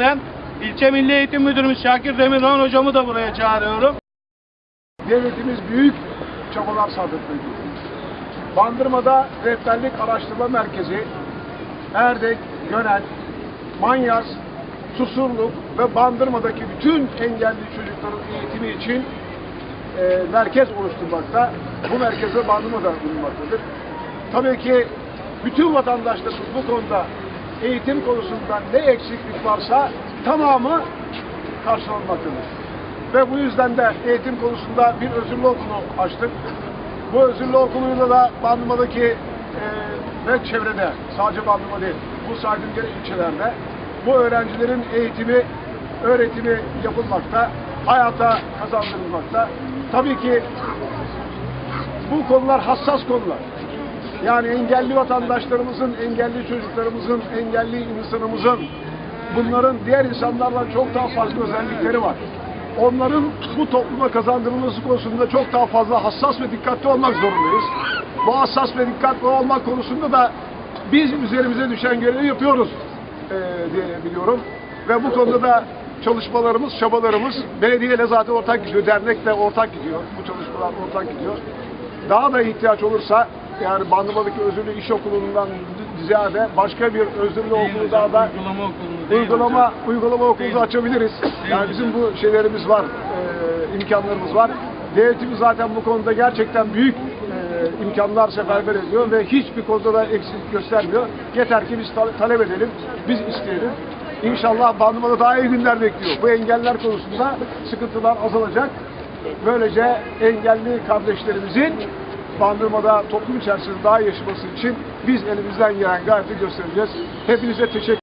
Ben ilçe Milli Eğitim Müdürümüz Şakir Demirhan hocamı da buraya çağırıyorum. Devletimiz büyük çabalar sarf. Bandırma'da Rehberlik Araştırma Merkezi, Erdek, Gönel, Manyas, Susurluk ve Bandırma'daki bütün engelli çocukların eğitimi için e, merkez oluşturmakta. Bu merkeze Bandırma'da bulunmaktadır. Tabii ki bütün vatandaşlarımız bu konuda eğitim konusunda ne eksiklik varsa tamamı karşılanmaktadır. Ve bu yüzden de eğitim konusunda bir özürlü okulu açtık. Bu özürlü okuluyla da Bandırma'daki e, ve çevrede, sadece Bandırma değil, bu saydığım ilçelerde bu öğrencilerin eğitimi, öğretimi yapılmakta, hayata kazandırılmakta. Tabii ki bu konular hassas konular. Yani engelli vatandaşlarımızın, engelli çocuklarımızın, engelli insanımızın bunların diğer insanlarla çok daha farklı özellikleri var. Onların bu topluma kazandırılması konusunda çok daha fazla hassas ve dikkatli olmak zorundayız. Bu hassas ve dikkatli olmak konusunda da biz üzerimize düşen görevi yapıyoruz eee, diye biliyorum. Ve bu konuda da çalışmalarımız, çabalarımız belediyeyle zaten ortak gidiyor, dernekle ortak gidiyor. Bu çalışmalar ortak gidiyor. Daha da ihtiyaç olursa yani Bandırma'daki özürlü iş okulundan ziyade başka bir özürlü okulu daha da Uygulama okulunu değil uygulama uygulama okulunu Değil. açabiliriz. Yani bizim bu şeylerimiz var, e, imkanlarımız var. Devletimiz zaten bu konuda gerçekten büyük e, imkanlar seferber ediyor ve hiçbir konuda da eksiklik göstermiyor. Yeter ki biz ta- talep edelim, biz isteyelim. İnşallah Bandırma'da daha iyi günler bekliyor. Bu engeller konusunda sıkıntılar azalacak. Böylece engelli kardeşlerimizin Bandırma'da toplum içerisinde daha yaşaması için biz elimizden gelen gayreti göstereceğiz. Hepinize teşekkür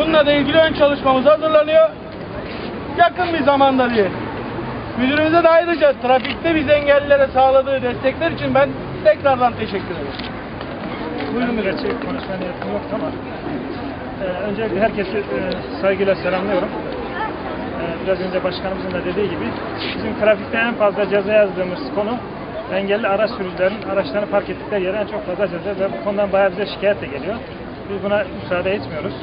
Bununla da ilgili ön çalışmamız hazırlanıyor. Yakın bir zamanda diye. Müdürümüze de ayrıca trafikte biz engellilere sağladığı destekler için ben tekrardan teşekkür ederim. Buyurun müdürüm. Gerçi konuşma niyetim yoktu ama e, öncelikle herkesi e, saygıyla selamlıyorum. E, biraz önce başkanımızın da dediği gibi bizim trafikte en fazla ceza yazdığımız konu engelli araç sürücülerin araçlarını park ettikleri yere en çok fazla ceza ve bu konudan bayağı bize şikayet de geliyor. Biz buna müsaade etmiyoruz.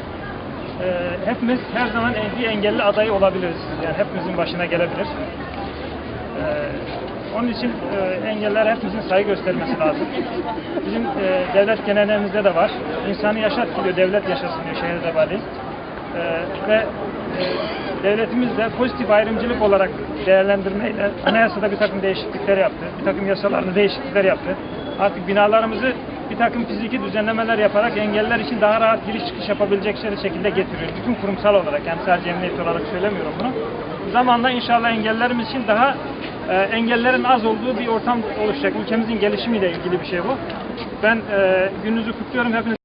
E, hepimiz her zaman bir engelli adayı olabiliriz. Yani hepimizin başına gelebilir. Ee, onun için e, engeller hepimizin saygı göstermesi lazım. Bizim e, devlet genellerimizde de var. İnsanı yaşat diyor, devlet yaşasın diyor şehirde vali. Ee, ve e, devletimiz de pozitif ayrımcılık olarak değerlendirmeyle anayasada bir takım değişiklikler yaptı. Bir takım yasalarında değişiklikler yaptı. Artık binalarımızı bir takım fiziki düzenlemeler yaparak engeller için daha rahat giriş çıkış yapabilecek şekilde getiriyor. Bütün kurumsal olarak yani sadece emniyet olarak söylemiyorum bunu. Zamanla inşallah engellerimiz için daha e, engellerin az olduğu bir ortam oluşacak. Ülkemizin gelişimiyle ilgili bir şey bu. Ben e, gününüzü kutluyorum. Hepiniz